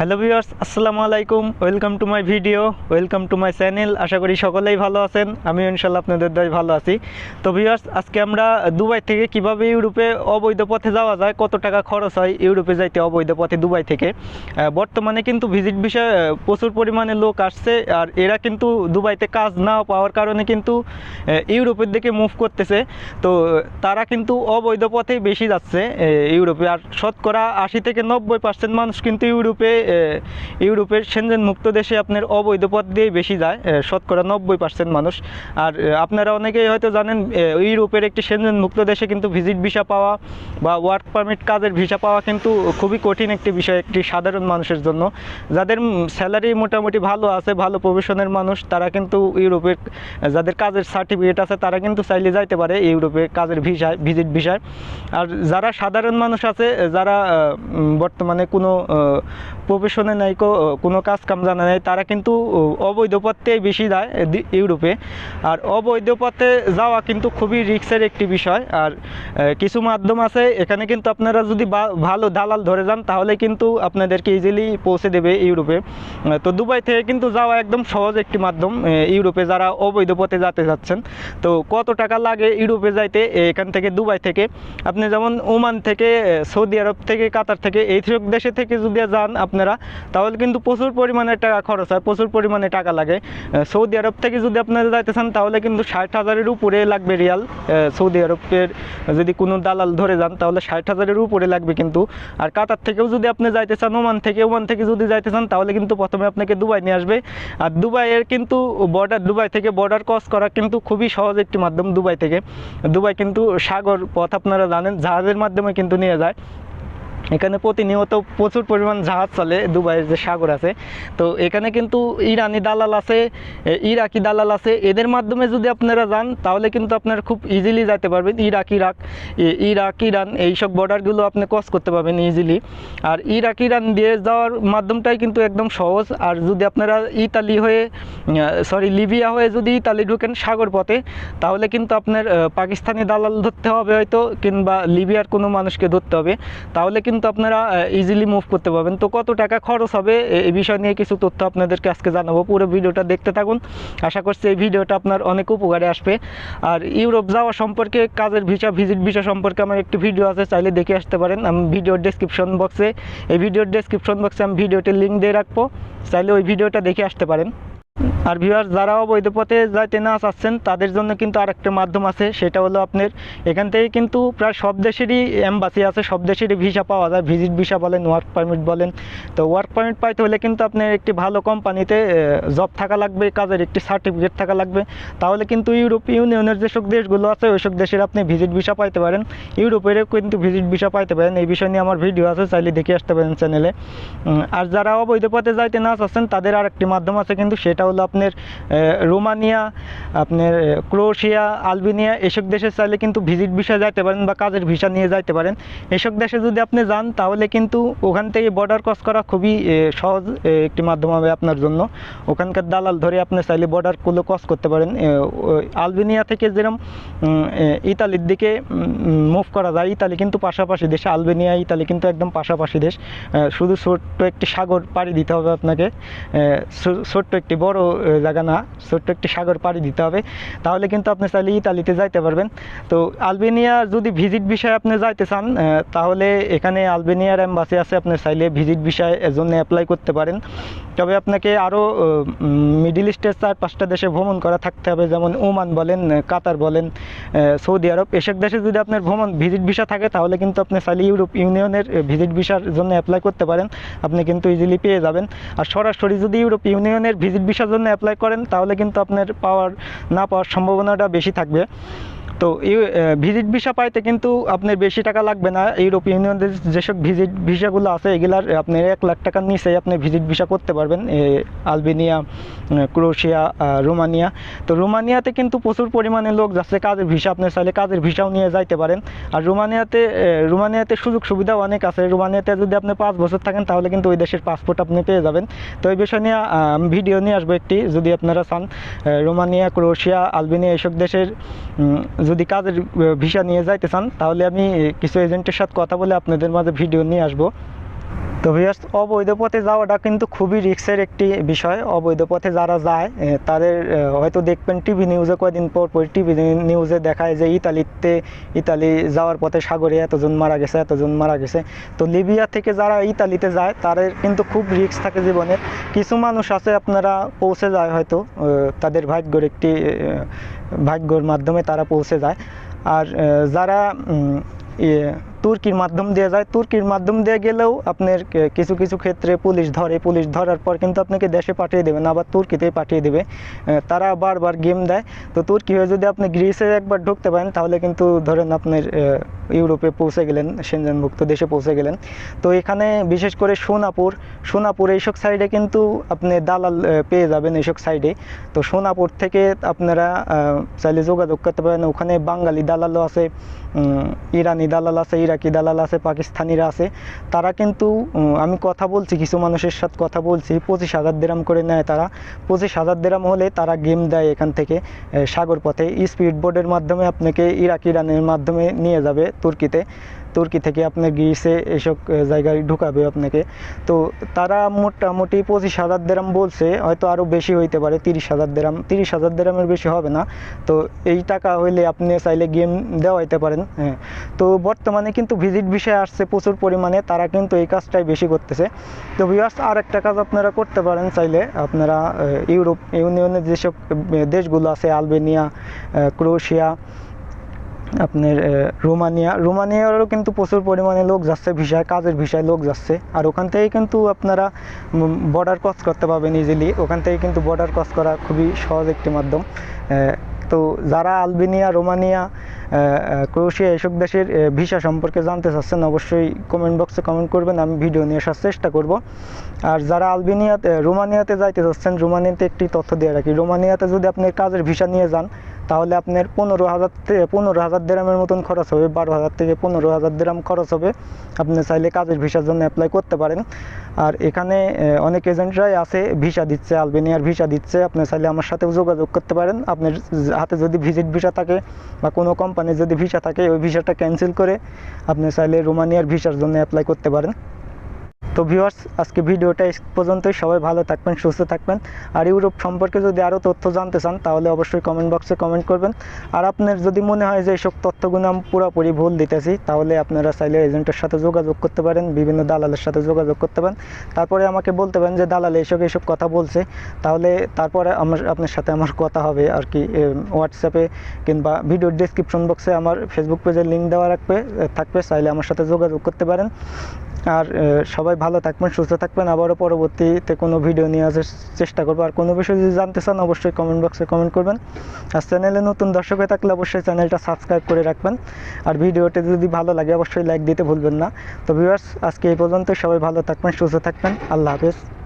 Hello viewers, আসসালামু আলাইকুম। Welcome to my video, welcome to my channel. আশা করি সকলেই ভালো আছেন। আমি ইনশাল্লাহ আপনাদের দয় ভালো আছি। তো ভিউয়ার্স, আজকে আমরা দুবাই থেকে কীভাবে ইউরোপে অবৈধ পথে যাওয়া যায়, কত টাকা খরচ হয় ইউরোপে যাইতে অবৈধ পথে দুবাই থেকে বর্তমানে কিন্তু ভিজিট বিষয়ে প্রচুর পরিমাণে লোক আসছে, আর এরা কিন্তু দুবাইতে কাজ না পাওয়ার কারণে কিন্তু ইউরোপের দিকে মুভ করতেছে। তো তারা কিন্তু অবৈধ পথেই বেশি যাচ্ছে ইউরোপে। আর শতকরা আশি থেকে নব্বই পার্সেন্ট মানুষ কিন্তু ইউরোপে ইউরোপের সেনজেন মুক্ত দেশে আপনার অবৈধ পথ দিয়েই বেশি যায় শতকরা নব্বই পার্সেন্ট মানুষ। আর আপনারা অনেকেই হয়তো জানেন ইউরোপের একটি সেনজেন মুক্ত দেশে কিন্তু ভিজিট ভিসা পাওয়া বা ওয়ার্ক পারমিট কাজের ভিসা পাওয়া কিন্তু খুবই কঠিন একটি বিষয়, একটি সাধারণ মানুষের জন্য। যাদের স্যালারি মোটামুটি ভালো আছে, ভালো প্রফেশনের মানুষ, তারা কিন্তু ইউরোপের, যাদের কাজের সার্টিফিকেট আছে, তারা কিন্তু চাইলে যাইতে পারে ইউরোপে কাজের ভিসায়, ভিজিট ভিসায়। আর যারা সাধারণ মানুষ আছে, যারা বর্তমানে কোনো প্রফেশনে নাই কোনো কাজ কাম জানা নেই, তারা কিন্তু অবৈধ পথেই বেশি যায় ইউরোপে। আর অবৈধ পথে যাওয়া কিন্তু খুবই রিক্সের একটি বিষয়। আর কিছু মাধ্যম আছে, এখানে কিন্তু আপনারা যদি ভালো দালাল ধরে যান, তাহলে কিন্তু আপনাদেরকে ইজিলি পৌঁছে দেবে ইউরোপে। তো দুবাই থেকে কিন্তু যাওয়া একদম সহজ একটি মাধ্যম ইউরোপে যারা অবৈধ পথে যেতে যাচ্ছেন। তো কত টাকা লাগে ইউরোপে যাইতে এখান থেকে দুবাই থেকে? আপনি যেমন ওমান থেকে সৌদি আরব থেকে, কাতার থেকে এই দেশে থেকে যদি যান, আপনারা তাহলে কিন্তু প্রচুর পরিমাণে টাকা খরচ হয়, প্রচুর পরিমাণে টাকা লাগে। সৌদি আরব থেকে যদি আপনারা যাইতে চান, তাহলে কিন্তু ষাট হাজারের উপরে লাগবে রিয়াল। সৌদি আরবের যদি কোনো দালাল ধরে যান, তাহলে ষাট হাজারের উপরে লাগবে কিন্তু। আর কাতার থেকেও যদি আপনি যাইতে চান, ওমান থেকে ওমান থেকে যদি যাইতে চান, তাহলে কিন্তু প্রথমে আপনাকে দুবাই নিয়ে আসবে। আর দুবাইয়ের কিন্তু বর্ডার দুবাই থেকে বর্ডার ক্রস করা কিন্তু খুবই সহজ একটি মাধ্যম দুবাই থেকে। দুবাই কিন্তু সাগর পথ আপনারা জানেন, জাহাজের মাধ্যমে কিন্তু নিয়ে যায়। এখানে প্রতিনিয়ত প্রচুর পরিমাণ জাহাজ চলে, দুবাইয়ের যে সাগর আছে। তো এখানে কিন্তু ইরানি দালাল আছে ইরাকি দালাল আছে। এদের মাধ্যমে যদি আপনারা যান, তাহলে কিন্তু আপনারা খুব ইজিলি যেতে পারবেন। ইরাক ইরাক ইরাক, ইরান, এইসব বর্ডারগুলো আপনি ক্রস করতে পারবেন ইজিলি আর ইরাক, ইরান দিয়ে যাওয়ার মাধ্যমটাই কিন্তু একদম সহজ। আর যদি আপনারা ইতালি হয়ে সরি লিবিয়া হয়ে যদি ইতালি ঢুকেন সাগর পথে, তাহলে কিন্তু আপনার পাকিস্তানি দালাল ধরতে হবে হয়তো, কিংবা লিবিয়ার কোনো মানুষকে ধরতে হবে। তাহলে কিন্তু আপনারা ইজিলি মুভ করতে পারবেন। তো কত টাকা খরচ হবে এই বিষয় নিয়ে কিছু তথ্য আপনাদেরকে আজকে জানাব। পুরো ভিডিওটা দেখতে থাকুন। আশা করছি এই ভিডিওটা আপনার অনেক উপকারে আসবে। আর ইউরোপ যাওয়া সম্পর্কে, কাজের ভিসা ভিজিট ভিসা সম্পর্কে আমার একটি ভিডিও আছে, চাইলে দেখে আসতে পারেন। আমি ভিডিওর ডেসক্রিপশন বক্সে এই ভিডিওর ডেসক্রিপশন বক্সে আমি ভিডিওটির লিঙ্ক দিয়ে রাখব। চাইলে ওই ভিডিওটা দেখে আসতে পারেন। আর ভিউয়ার্স যারা অবৈধ পথে যাইতে না চাচ্ছেন, তাদের জন্য কিন্তু আরেকটা মাধ্যম আছে, সেটা হলো আপনার, এখান থেকে কিন্তু প্রায় সব দেশেরই এম্বাসি আছে, সব দেশেরই ভিসা পাওয়া যায়। ভিজিট ভিসা বলেন ওয়ার্ক পারমিট বলেন। তো ওয়ার্ক পারমিট পাইতে হলে কিন্তু আপনার একটি ভালো কোম্পানিতে জব থাকা লাগবে, কাজের একটি সার্টিফিকেট থাকা লাগবে। তাহলে কিন্তু ইউরোপ ইউনিয়নের যেসব দেশগুলো আছে, ওইসব দেশের আপনি ভিজিট ভিসা পাইতে পারেন। ইউরোপেরও কিন্তু ভিজিট ভিসা পাইতে পারেন। এই বিষয় নিয়ে আমার ভিডিও আছে, চাইলে দেখে আসতে পারেন চ্যানেলে আর যারা অবৈধ পথে যাইতে না চাচ্ছেন, তাদের আরেকটি মাধ্যম আছে কিন্তু, সেটা হলো আপনার রোমানিয়া, আপনার ক্রোয়েশিয়া, আলবেনিয়া, এসব দেশে চাইলে কিন্তু ভিজিট ভিসা যাইতে পারেন বা কাজের ভিসা নিয়ে যাইতে পারেন। এসব দেশে যদি আপনি যান, তাহলে কিন্তু ওখান থেকে বর্ডার ক্রস করা খুবই সহজ একটি মাধ্যম হবে আপনার জন্য। ওখানকার দালাল ধরে আপনি চাইলে বর্ডারগুলো ক্রস করতে পারেন। আলবেনিয়া থেকে যেরকম ইতালির দিকে মুভ করা যায়, ইতালি কিন্তু পাশাপাশি দেশ। আলবেনিয়া, ইতালি কিন্তু একদম পাশাপাশি দেশ। শুধু ছোট্ট একটি সাগর পাড়ি দিতে হবে আপনাকে। ছোট্ট একটি বড় আহ, জায়গা না ছোট্ট একটি সাগর পাড়ি দিতে হবে। তাহলে কিন্তু আপনি চাইলে ইতালিতে যাইতে পারবেন। তো আলবেনিয়া যদি ভিজিট বিষয়ে আপনি যাইতে চান তাহলে এখানে আলবেনিয়ার এম্বাসি আছে আপনি চাইলে ভিজিট বিষয়ে জন্য অ্যাপ্লাই করতে পারেন। তবে আপনাকে আরও মিডিল ইস্টের চার পাঁচটা দেশে ভ্রমণ করা থাকতে হবে যেমন ওমান বলেন কাতার বলেন সৌদি আরব। এসব দেশে যদি আপনার ভ্রমণ ভিজিট ভিসা থাকে তাহলে কিন্তু আপনি চাইলে ইউরোপ ইউনিয়নের ভিজিট ভিসার জন্য অ্যাপ্লাই করতে পারেন। আপনি কিন্তু ইজিলি পেয়ে যাবেন। আর সরাসরি যদি ইউরোপ ইউনিয়নের ভিজিট ভিসার জন্য অ্যাপ্লাই করেন তাহলে কিন্তু আপনার পাওয়ার না পাওয়ার সম্ভাবনাটা বেশি থাকবে। তো ভিজিট ভিসা পাইতে কিন্তু আপনার বেশি টাকা লাগবে না। ইউরোপ ইউনিয়নের যেসব ভিজিট ভিসাগুলো আছে এগুলার আপনার এক লাখ টাকার নিচে আপনি ভিজিট ভিসা করতে পারবেন। Albania um, Croatia Romania. তো রোমানিয়াতে কিন্তু প্রচুর পরিমাণে লোক যাচ্ছে কাজের ভিসা আপনি চাইলে কাজের ভিসাও নিয়ে যাইতে পারেন। আর রোমানিয়াতে রোমানিয়াতে সুযোগ সুবিধাও অনেক আছে। রোমানিয়াতে যদি আপনি পাঁচ বছর থাকেন তাহলে কিন্তু ওই দেশের পাসপোর্ট আপনি পেয়ে যাবেন। তো এই বিষয় নিয়ে ভিডিও নিয়ে আসব একটি যদি আপনারা চান। রোমানিয়া ক্রোয়েশিয়া আলবেনিয়া এইসব দেশের যদি কাজের ভিসা নিয়ে যাইতে চান, তাহলে আমি কিছু এজেন্টের সাথে কথা বলে আপনাদের মাঝে ভিডিও নিয়ে আসব। তো ভিউয়ার্স অবৈধ পথে যাওয়াটা কিন্তু খুবই রিস্কের একটি বিষয়। অবৈধ পথে যারা যায় তাদের হয়তো দেখবেন টিভি নিউজে কয়দিন পর পর টিভি নিউজে দেখায় যে ইতালিতে, ইতালি যাওয়ার পথে সাগরে এতজন মারা গেছে, এতজন মারা গেছে। তো লিবিয়া থেকে যারা ইতালিতে যায়, তাদের কিন্তু খুব রিস্ক থাকে জীবনে। কিছু মানুষ আছে আপনারা পৌঁছে যায় হয়তো তাদের ভাগ্যর একটি ভাগ্যর মাধ্যমে তারা পৌঁছে যায়। আর যারা তুর্কির মাধ্যম দিয়ে যায়। তুর্কির মাধ্যম দিয়ে গেলেও আপনার কিছু কিছু ক্ষেত্রে পুলিশ ধরে। পুলিশ ধরার পর কিন্তু আপনাকে দেশে পাঠিয়ে দেবে না, আবার তুর্কিতে পাঠিয়ে দেবে। তারা বারবার গেম দেয়। তো তুর্কি হয়ে যদি আপনি গ্রিসে একবার ঢুকতে পারেন, তাহলে কিন্তু ধরেন আপনার ইউরোপে পৌঁছে গেলেন সেনজনভুক্ত দেশে পৌঁছে গেলেন। তো এখানে বিশেষ করে সোনাপুর সোনাপুর এইসব সাইডে কিন্তু আপনি দালাল পেয়ে যাবেন এইসব সাইডে তো সোনাপুর থেকে আপনারা চাইলে যোগাযোগ করতে পারেন। ওখানে বাঙালি দালালও আছে ইরানি দালাল আছে ইরাকি দালাল আছে, পাকিস্তানিরা আছে, তারা কিন্তু আমি কথা বলছি, কিছু মানুষের সাথে কথা বলছি, পঁচিশ হাজার দেরাম করে নেয় তারা। পঁচিশ হাজার দেরাম হলে তারা গেম দেয় এখান থেকে সাগর পথে স্পিড বোর্ডের মাধ্যমে আপনাকে ইরাক, ইরানের মাধ্যমে নিয়ে যাবে তুর্কিতে। তুর্কি থেকে আপনার গ্রিসে এসব জায়গায় ঢুকাবে আপনাকে। তো তারা মোটামুটি পঁচিশ হাজার দেরাম বলছে, হয়তো আরও বেশি হইতে পারে, তিরিশ হাজার দেরাম। তিরিশ হাজার দেরামের বেশি হবে না। তো এই টাকা হইলে আপনি চাইলে গেম দেওয়াইতে পারেন হ্যাঁ। তো বর্তমানে কিন্তু ভিজিট বিষয় আসছে প্রচুর পরিমাণে, তারা কিন্তু এই কাজটাই বেশি করতেছে। তো ভিউয়ার্স আর একটা কাজ আপনারা করতে পারেন চাইলে, আপনারা ইউরোপ, ইউনিয়নের যেসব দেশগুলো আছে, আলবেনিয়া ক্রোয়েশিয়া আপনার রোমানিয়া, রোমানিয়ারও কিন্তু প্রচুর পরিমাণে লোক যাচ্ছে ভিসায় কাজের ভিসায় লোক যাচ্ছে। আর ওখান থেকে কিন্তু আপনারা বর্ডার ক্রস করতে পারবেন ইজিলি ওখান থেকে কিন্তু বর্ডার ক্রস করা খুবই সহজ একটি মাধ্যম। তো যারা আলবেনিয়া, রোমানিয়া ক্রোয়েশিয়া এসব দেশের ভিসা সম্পর্কে জানতে চাচ্ছেন, অবশ্যই কমেন্ট বক্সে কমেন্ট করবেন, আমি ভিডিও নিয়ে আসার চেষ্টা করব। আর যারা আলবেনিয়াতে, রোমানিয়াতে যাইতে চাচ্ছেন, রোমানিয়াতে একটি তথ্য দিয়ে রাখি। রোমানিয়াতে যদি আপনি কাজের ভিসা নিয়ে যান তাহলে আপনার পনেরো হাজার থেকে পনেরো হাজার দেরামের মতন খরচ হবে, বারো হাজার থেকে পনেরো হাজার দেরাম খরচ হবে। আপনি চাইলে কাজের ভিসার জন্য অ্যাপ্লাই করতে পারেন। আর এখানে অনেক এজেন্টরাই আছে, ভিসা দিচ্ছে, আলবেনিয়ার ভিসা দিচ্ছে। আপনি চাইলে আমার সাথেও যোগাযোগ করতে পারেন। আপনার হাতে যদি ভিজিট ভিসা থাকে বা কোনো কোম্পানির যদি ভিসা থাকে, ওই ভিসাটা ক্যান্সেল করে আপনি চাইলে রোমানিয়ার ভিসার জন্য অ্যাপ্লাই করতে পারেন। তো ভিউয়ার্স, আজকে ভিডিওটা পর্যন্তই। সবাই ভালো থাকবেন, সুস্থ থাকবেন। আর ইউরোপ সম্পর্কে যদি আরও তথ্য জানতে চান, তাহলে অবশ্যই কমেন্ট বক্সে কমেন্ট করবেন। আর আপনার যদি মনে হয় যে এইসব তথ্যগুলো আমি পুরোপুরি ভুল দিতেছি, তাহলে আপনারা চাইলে এজেন্টের সাথে যোগাযোগ করতে পারেন, বিভিন্ন দালালের সাথে যোগাযোগ করতে পারেন। তারপরে আমাকে বলতে পারেন যে দালাল এইসব এইসব কথা বলছে, তাহলে তারপরে আমার, আপনার সাথে আমার কথা হবে আর কি হোয়াটসঅ্যাপে কিংবা ভিডিওর ডিসক্রিপশন বক্সে আমার ফেসবুক পেজের লিঙ্ক দেওয়া রাখবে, থাকবে, চাইলে আমার সাথে যোগাযোগ করতে পারেন। আর সবাই ভালো থাকবেন, সুস্থ থাকবেন। আবারও পরবর্তীতে কোনো ভিডিও নিয়ে আসার চেষ্টা করব। আর কোনো বিষয় যদি জানতে চান, অবশ্যই কমেন্ট বক্সে কমেন্ট করবেন। আর চ্যানেলে নতুন দর্শক হয়ে থাকলে অবশ্যই চ্যানেলটা সাবস্ক্রাইব করে রাখবেন। আর ভিডিওটি যদি ভালো লাগে, অবশ্যই লাইক দিতে ভুলবেন না। তো ভিউয়ার্স আজকে এই পর্যন্ত সবাই ভালো থাকবেন, সুস্থ থাকবেন। আল্লাহ হাফেজ।